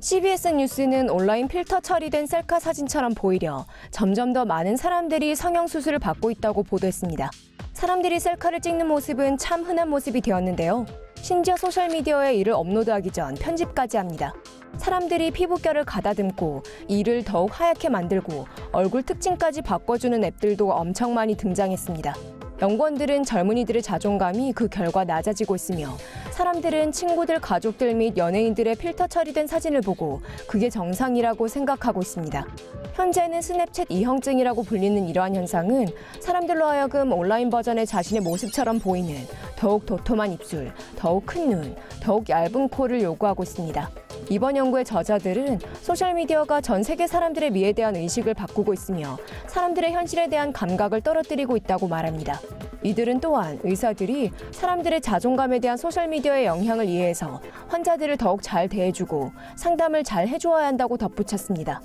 CBS 뉴스는 온라인 필터 처리된 셀카 사진처럼 보이려 점점 더 많은 사람들이 성형수술을 받고 있다고 보도했습니다. 사람들이 셀카를 찍는 모습은 참 흔한 모습이 되었는데요. 심지어 소셜미디어에 이를 업로드하기 전 편집까지 합니다. 사람들이 피부결을 가다듬고 이를 더욱 하얗게 만들고 얼굴 특징까지 바꿔주는 앱들도 엄청 많이 등장했습니다. 연구원들은 젊은이들의 자존감이 그 결과 낮아지고 있으며 사람들은 친구들, 가족들 및 연예인들의 필터 처리된 사진을 보고 그게 정상이라고 생각하고 있습니다. 현재는 스냅챗 이형증이라고 불리는 이러한 현상은 사람들로 하여금 온라인 버전의 자신의 모습처럼 보이는 더욱 도톰한 입술, 더욱 큰 눈, 더욱 얇은 코를 요구하고 있습니다. 이번 연구의 저자들은 소셜미디어가 전 세계 사람들의 미에 대한 의식을 바꾸고 있으며 사람들의 현실에 대한 감각을 떨어뜨리고 있다고 말합니다. 이들은 또한 의사들이 사람들의 자존감에 대한 소셜미디어의 영향을 이해해서 환자들을 더욱 잘 대해주고 상담을 잘 해주어야 한다고 덧붙였습니다.